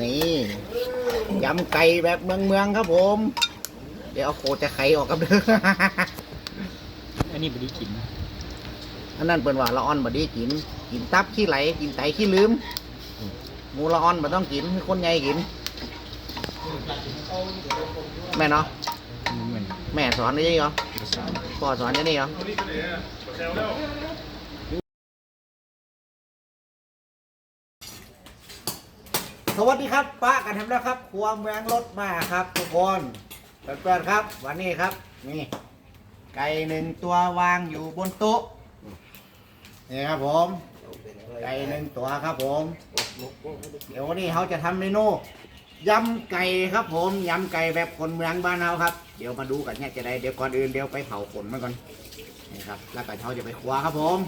นี่ยำไก่แบบเมืองเมืองๆครับผม เดี๋ยวเอาโคจะไข่ออกกับเด้ออันนี้บไดีกินนะอันนั้นเป็นว่าละอ่อนบดีกิน กินตับขี้ไหล กินไตขี้ลืมหมูละอ่อนบ่ต้องกินให้คนใหญ่กิน แม่เนาะเหมือนแม่สอนได้ยังเหรอพ่อสอนยังนี่เหรอ สวัสดีครับป้ากันทำแล้วครับครัวเมืองรถมาครับทุกคนเพื่อนๆครับ วันนี้ครับ นี่ ไก่หนึ่งตัววางอยู่บนโต๊ะนี่ครับผม ไก่หนึ่งตัวครับผม เดี๋ยววันนี้เขาจะทำเมนูยำไก่ครับผมยำไก่แบบคนเมืองบ้านเราครับ เดี๋ยวมาดูกันเนี่ยจะได้เดี๋ยวก่อนอื่นเดี๋ยวไปเผาขนมันก่อนนี่ครับ แล้วก็เขาจะไปครัวครับผม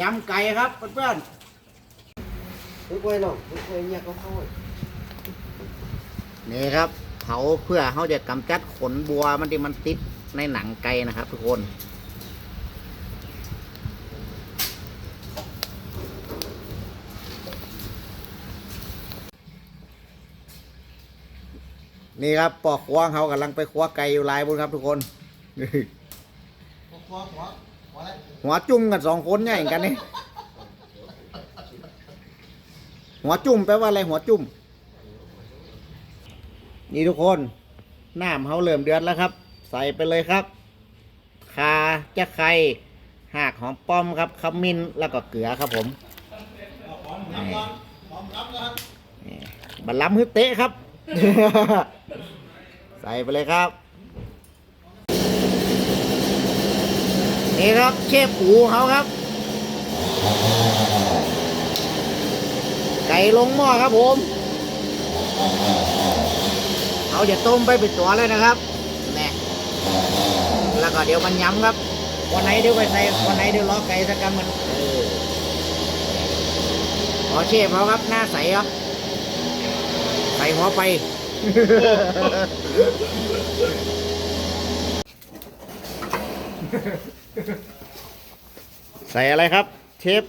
ยำไก่ครับเพื่อน Tôi quay lòng, tôi quay nhà có thôi นี่ครับ เผาเพื่อเขาจะกำจัดขนบัวมันที่มันติดในหนังไก่นะครับ ทุกคนนี่ครับปอกควงเขากำลังไปคว้าไก่อยู่ลายบนครับทุกคนหัวจุ่มกันสองคนเนี่ยอย่างกันนี่หัวจุ่มแปลว่าอะไรหัวจุ่ม นี่ทุกคนน้ำเขาเริ่มเดือดแล้วครับ ใส่ไปเลยครับคาจะไข่หากหอมป้อมครับขมิ้นแล้วก็เกลือครับผมบัลลัมฮึเตะครับ ใส่ไปเลยครับ นี่ครับเชฟปูเขาครับ ไก่ลงหม้อครับผม เขาจะต้มไปเป็นตัวเลยนะครับแน่แล้วก็เดี๋ยวมันย้ำครับวันไหนเดี๋ยวไปใส่วันไหนเดี๋ยวล้อไก่สักกำมันเออขอเชฟเขาครับหน้าใสครับใส่หัวไปใส่อะไรครับเชฟ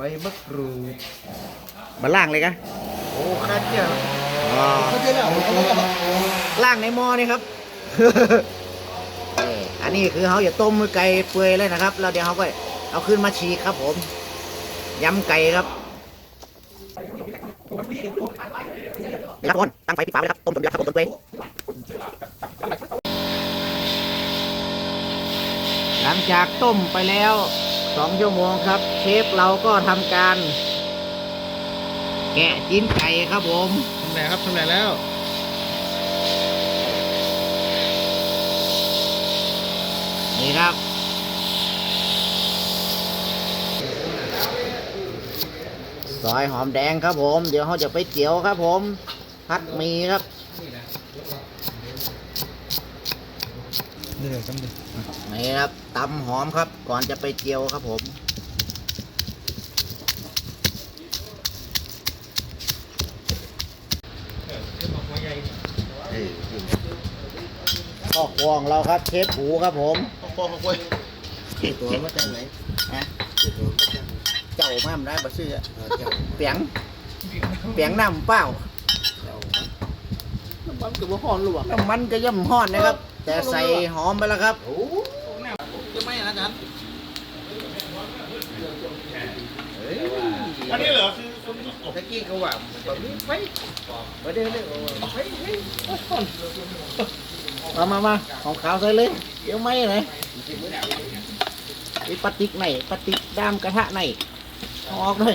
Bay mất rù มาล่างเลยกะ Ồ khát nhờ ล่างในหม้อนี่ครับอออันนี้คือเขาจะต้มมือไก่เปื่อยเลยนะครับ แล้วเดี๋ยวเขาก็เอาขึ้นมาฉีกครับ ผมยำไก่ครับนี่ครับทุกคนตั้งไฟปิดฝาไว้เลยครับต้มจนเดือดครับผมต้มเปื่อยหลังจากต้มไปแล้วสองชั่วโมงครับ เชฟเราก็ทำการ แกะจิ้นไก่ครับผมำไหนครับทำไหนแล้วนี่ครับซอยหอมแดงครับผม เดี๋ยวเขาจะไปเจียวครับผม พัดหมีครับนี่เลยจำดินี่ครับตำหอมครับ ก่อนจะไปเจียวครับผม ข้อควงเราครับเชฟหูครับผมพ่อเขาคุยตัวมาจากไหนฮะตัวมาจากไหนเจ้ามาทำได้บ่ซื้ออะเออเจ้าเปียงเปียงน้ำเปล่าเจ้าน้ำมันกับว่าห่อนหรือเปล่าน้ำมันก็ย่ำห้อนนะครับ แต่ใส่หอมไปแล้วครับโอ้จะไม่นะอาจารย์อันนี้เหรอคือคนตะกี้เขาว่าแบบนี้ไป เดี๋ยวเดี๋ยวไปไปมามามาของขาวใส่เลยเดี๋ยวไม่ไหนไอ้ปลาติกไหนปลาติกด้ามกระทะไหนออกเลย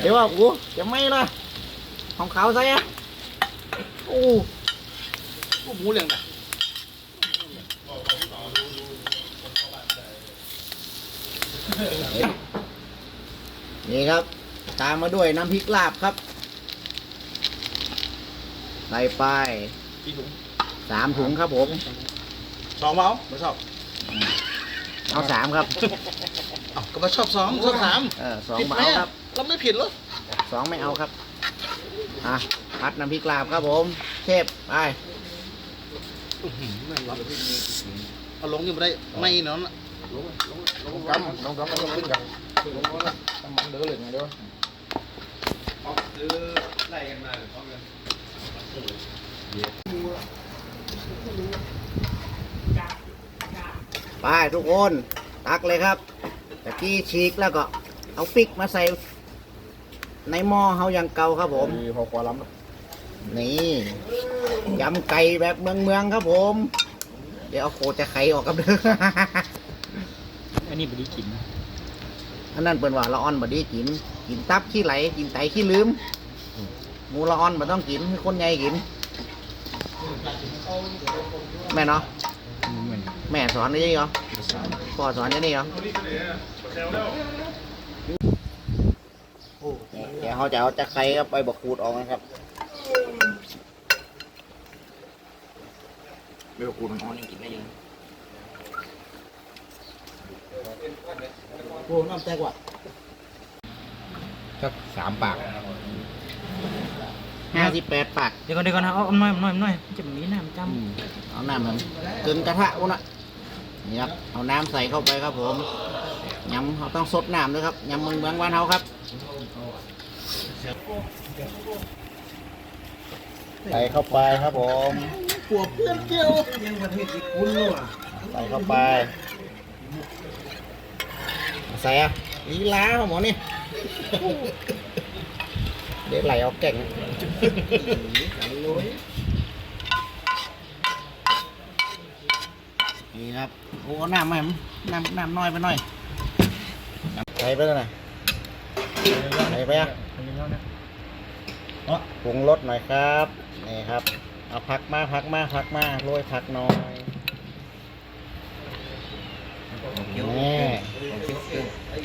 เดี๋ยวว่าโอ้จะไม่ละของขาวใส่อะโอ้หมูเหลืองน่ะนี่ครับ ตามมาด้วยน้ำพริกลาบครับ ใส่ไปกี่ถุงสามถุงครับผม สองเมาไม่ชอบเอาสามครับ เอ้าก็มาชอบสองชอบสามเออสองผิดไหมาเอาอะครับเราไม่ผิดเหรอสองไม่เอาครับ อะพัดน้ำพริกลาบครับผม เทพไปอื้อหือนั่นวะเอาลงยังไม่ได้ไม่เนาะกำน้องกำมันลงขึ้นกันน้ำมันเดือดเลยไงเด้อ ซื้อไล่กันมาหรือเขาเงินไปทุกคนตักเลยครับตะกี้ฉีกแล้วก็เอาปิกมาใส่ ในหม้อเฮาอย่างเก่าครับผมมีพอความล้นี่ยำไก่แบบเมืองเมืองๆครับผม เดี๋ยวเอาโคจะไข่ออกกับเด้ออันนี้บดีกินนะอันนั้นเปิ่นว่าละอ่อนบดีกิน กินตับขี้ไหล กินไตขี้ลืมหมูละอ่อนบ่ต้องกินให้คนใหญ่กิน แม่เนาะมันเหมือนแม่สอนได้ยังเหรอพ่อสอนยังนี่เหรอเดี๋ยวเขาจะเอาจะไข่ครับไปบกขูดออกนะครับไม่กูมันอ่อนยังกินได้เยอะโอ้น้ำแตกว่ะ สักสามปากห้าสิบแปดปากเดี๋ยวก่อนเดี๋ยวก่อนนะเอาเอาหน่อยเอาหน่อยเอาหน่อยจะมีน้ำจเอาน้ำมันเกินกระทะอุ้นะนี่ครับเอาน้ำใส่เข้าไปครับผมยำเขาต้องสดน้ำด้วยครับยำเมืองเมืองบ้านเขาครับใส่เข้าไปครับผมปวดเพื่อนเกี่ยวยังประเทศญี่ปุ่นเลยใส่เข้าไป ใส่อะลีลาครับหมอนี่ เดี๋ยวไหลเอาแก่งนี่ครับ โอ้น้ำไหมน้ำน้ำน้อยไปหน่อยใส่ไปแล้วนะใส่ไปอะำอันนี้แล้วนะปรุงรสหน่อยครับ นี่ครับ เอาผักมาผักมาผักมาโรยผักหน่อย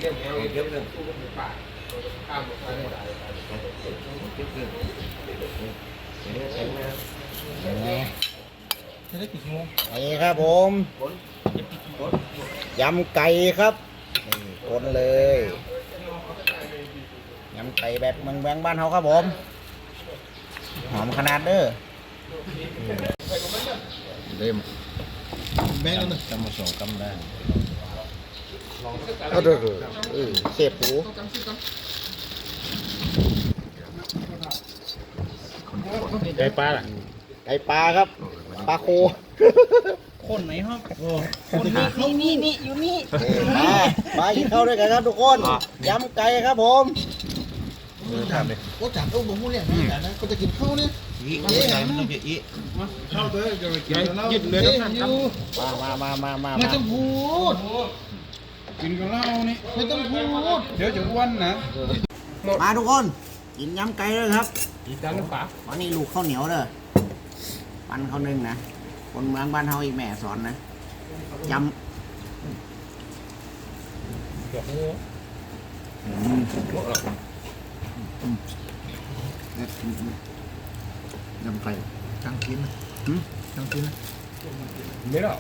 นี่นี่นี่ครับผมยำไก่ครับนี่คนเลยยำไก่แบบเมืองเมืองบ้านเขาครับผม หอมขนาดเด้อเล่มแม่งแล้วจำมาสองกำได้ ก็เด้อเออเสียบหูไก่ปลาล่ะไก่ปลาครับ ปลาโค คนไหนครับคนนี่นี่นี่อยู่นี่มามากินข้าวด้วยกันครับทุกคนยำไก่ครับผมก็จับเอาบุ้งเนี่ยนะก็จะกินข้าวเนี่ยอีกเอ๊ะมันต้องอีกข้าวเด้อจะไปกินแล้วยึดเลยต้องทำอยู่มามามามามาไม่มาต้องพูด กินกับเหล้านี่ไม่ต้องพูด เดี๋ยวจะอ้วนนะ มาทุกคน กินยำไก่เลยครับกินกันหรือเปล่าวันนี้ลูกข้าวเหนียวเด้อปั้นข้าวนึ่งนะ คนเมืองบ้านเฮาอีแม่สอนนะยำอืมอืมเนี่ยอืมอืมยำไก่จังกินหืมจังกินไม่หรอก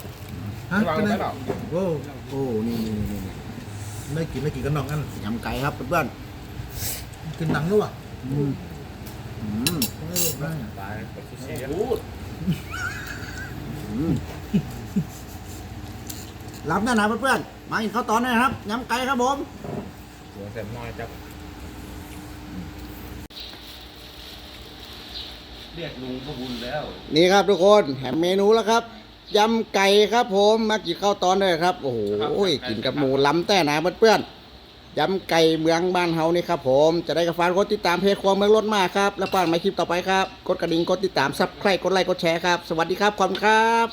ฮะวางก็ไม่ได้หรอกโอ้โอ้นี่นี่นี่นี่ไม่กินไม่กินกันนอกกันยำไก่ครับเพื่อนกินหนังด้วยๆอืมอืมไม่รู้ได้ตายเสียอืมรับได้นะเพื่อนๆมากินข้าวตอนนี้นะครับยำไก่ครับผมหัวแสบน้อยจับเรียกลุงพบุญแล้ว นี่ครับทุกคนแถมเมนูแล้วครับ ยำไก่ครับผมมากินข้าวตอนด้วยครับ โอ้โหกินกับหมูล้ำแต่นะเพื่อนๆยำไก่เมืองบ้านเฮานี่ครับผม จะได้กับฟานกดติดตามเพจความเมืองรถมากครับ แล้วฟังในคลิปต่อไปครับ กดกระดิ่งกดติดตามซับใครกดไลค์กดแชร์ครับ สวัสดีครับ ขอบคุณครับ